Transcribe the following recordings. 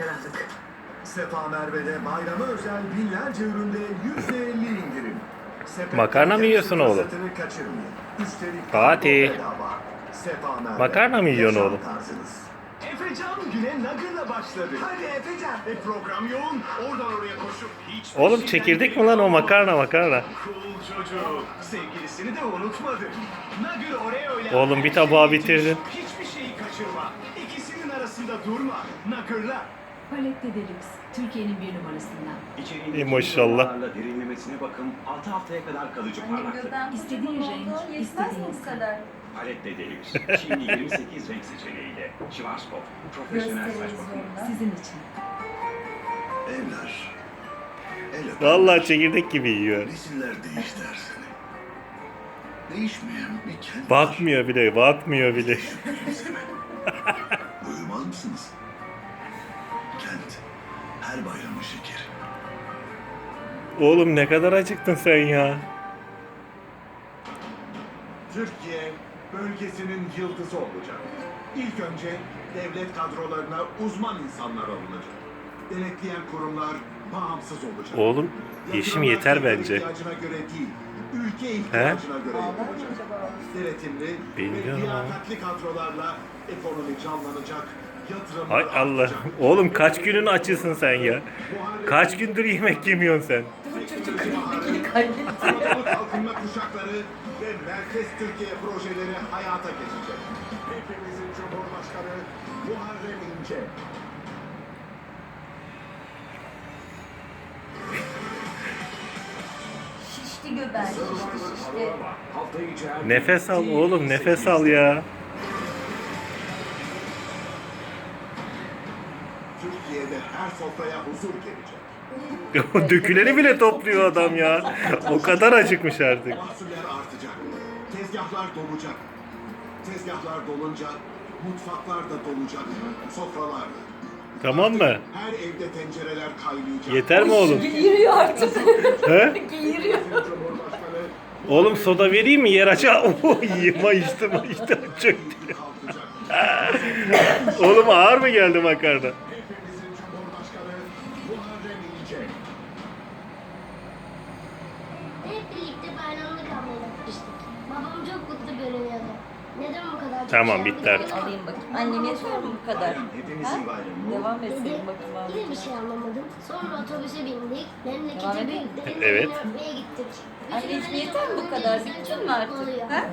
ferahlık. Sefa Merve'de bayrama özel binlerce üründe %50 indirim. Sepet Makarna mı yiyorsun oğlum? Üstelik Fatih. Makarna mı yiyorsun oğlum? Efecan güne Nugget'la başladı. Hadi Efecan. E program yoğun. Oradan oraya koşup hiç Oğlum çekirdek mi lan o makarna makarna? Cool çocuk. Sevgilisini de unutmadı. Nugget oraya öyle. Oğlum bir tabağı bitirdin. Hiçbir şeyi kaçırma. İkisinin arasında durma. Nugget'la. Palette Deluxe, Türkiye'nin bir numarasından. İçeriğindeki İyi maşallah. derinlemesine bakın 6 haftaya kadar kalıcı parlaklık. İstediğin renk, istediğin bu kadar? Palette Deluxe. Şimdi 28 renk seçeneğiyle. Schwarzkopf. Profesyonel Göz saç bakımı. televizyonda. Sizin için. Evler. El öper. Vallahi çekirdek gibi yiyor. Nesiller değiş dersini. Değişmeyen bir kent var. Bakmıyor bile, bakmıyor bile. Oğlum ne kadar acıktın sen ya. Türkiye bölgesinin yıldızı olacak. İlk önce devlet kadrolarına uzman insanlar alınacak. Denetleyen kurumlar bağımsız olacak. Oğlum, yeşim yeter bence. ihtiyacına göre değil, ülke ihtiyacına göre Ağlar mı yapılacak. Denetimli Bilmiyorum ve liyakatli kadrolarla ekonomi canlanacak, yatırımlar Hay Allah. Oğlum kaç günün açısın sen ya? Kaç gündür yemek yemiyorsun sen? Anadolu Kalkınma Kuşakları ve Merkez Türkiye projeleri hayata geçecek. Hepimizin Cumhurbaşkanı Muharrem İnce. Şişti göbeğim. Şişti şişti. Nefes al oğlum, nefes al ya. Türkiye'de her sofraya huzur gelecek. Döküleni bile topluyor adam ya. O kadar acıkmış artık. Mahsuller artacak. Tezgahlar dolacak. Tezgahlar dolunca mutfaklar da dolacak. Sofralar da. Tamam mı? Her evde tencereler kaynayacak. Yeter mi oğlum? Geğiriyor artık. He? Cumhurbaşkanı Oğlum soda vereyim mi? Yer aça. Oh, yıma içtim, içtim. Çöktü. kalkacak. Oğlum ağır mı geldi makarna? Neden bu kadar çok Tamam, şey bitti artık. Alayım bakayım. Annem yeter mi bu kadar? Devam etselim bakayım abi. yine bir şey anlamadım. Sonra otobüse bindik. Devam Memlekete edeyim. bir Evet. öpmeye gittik. Anne, Bütün hiç yeter mi bu kadar? çok mi artık? Ha?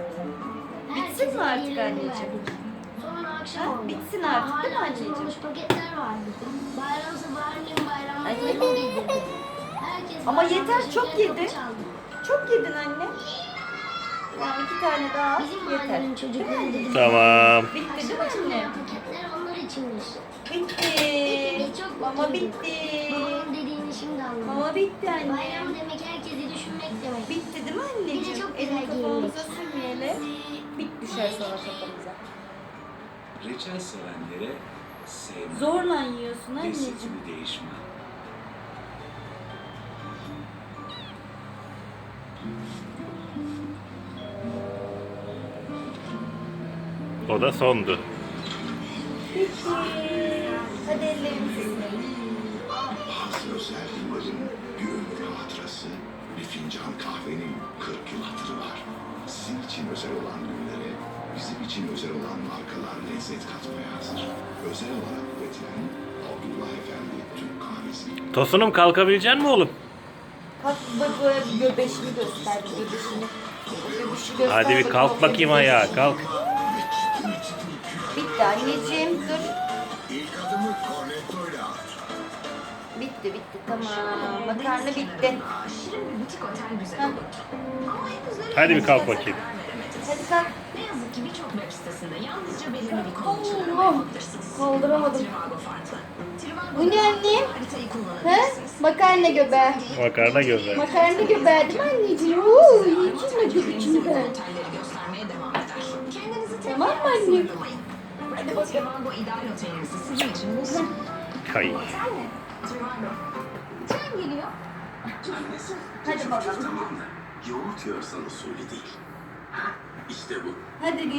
Bitsin mi artık anneciğim? Sonra akşam Ha? oldu. Bitsin artık değil mi hala anneciğim? açılmamış paketler vardı. Bayram sabahı annem bayramlıklarını Anne. giydirdi. Herkes Ama yeter, çok kapı yedi. çaldı. Çok yedin anne. Tamam iki tane daha Bizim yeter. mahallenin çocukları dedi. Tamam. Bitti değil mi anne? paketler onlar içinmiş. Bitti. Hepimiz çok Mama bitti. Babamın dediğini şimdi anladım. Mama bitti anne. Bayram demek herkesi düşünmek demek. Bitti değil mi anneciğim? Bir de çok Elini güzel kafamıza giyindik. sürmeyelim. Bit düşer sonra kafamıza. Reçel sevenlere sevmem. Zorla yiyorsun anneciğim. Lezzetini değişmem. O da sondu. Bitti. Hadi ellerimizi bir ömür hatırası, bir fincan kahvenin 40 yıl hatırı var. Sizin için özel olan günlere, bizim için özel olan markalar lezzet katmaya hazır. Özel olarak üretilen Abdullah Efendi Türk kahvesi. Tosunum kalkabilecek mi oğlum? Kalk bak böyle göbeşini göster, göbeşini. Göbeşi göster. Hadi bir kalk bakayım ayağa, kalk. Bitti anneciğim, dur. İlk adımı cornettoyla at. Bitti, bitti, tamam. Makarna bitti. Şirin bir butik otel güzel olur. Ama henüz nereye Hadi bir kalk bakayım. Hadi kalk. Ne yazık ki birçok web sitesinde yalnızca belirli bir konu için arama Allah! yapabilirsiniz. Kaldıramadım. Trivago farklı. Bu ne anne? haritayı He? kullanabilirsiniz. Makarna göbeği. Makarna gönder. Makarna göbeği değil mi anneciğim? Oo, mi Birinci göbeğini ben? otelleri göstermeye devam eder. Kendinizi tek Tamam mı bir yere anne? sınırlamayın. Red Bull Trivago ideal otelinizi sizin için bulsun. Hay. Otel mi? Trivago. Tren geliyor. Hadi bakalım. Tamam mı? Yoğurt yiyorsan usulü değil. Ha, işte bu. Hadi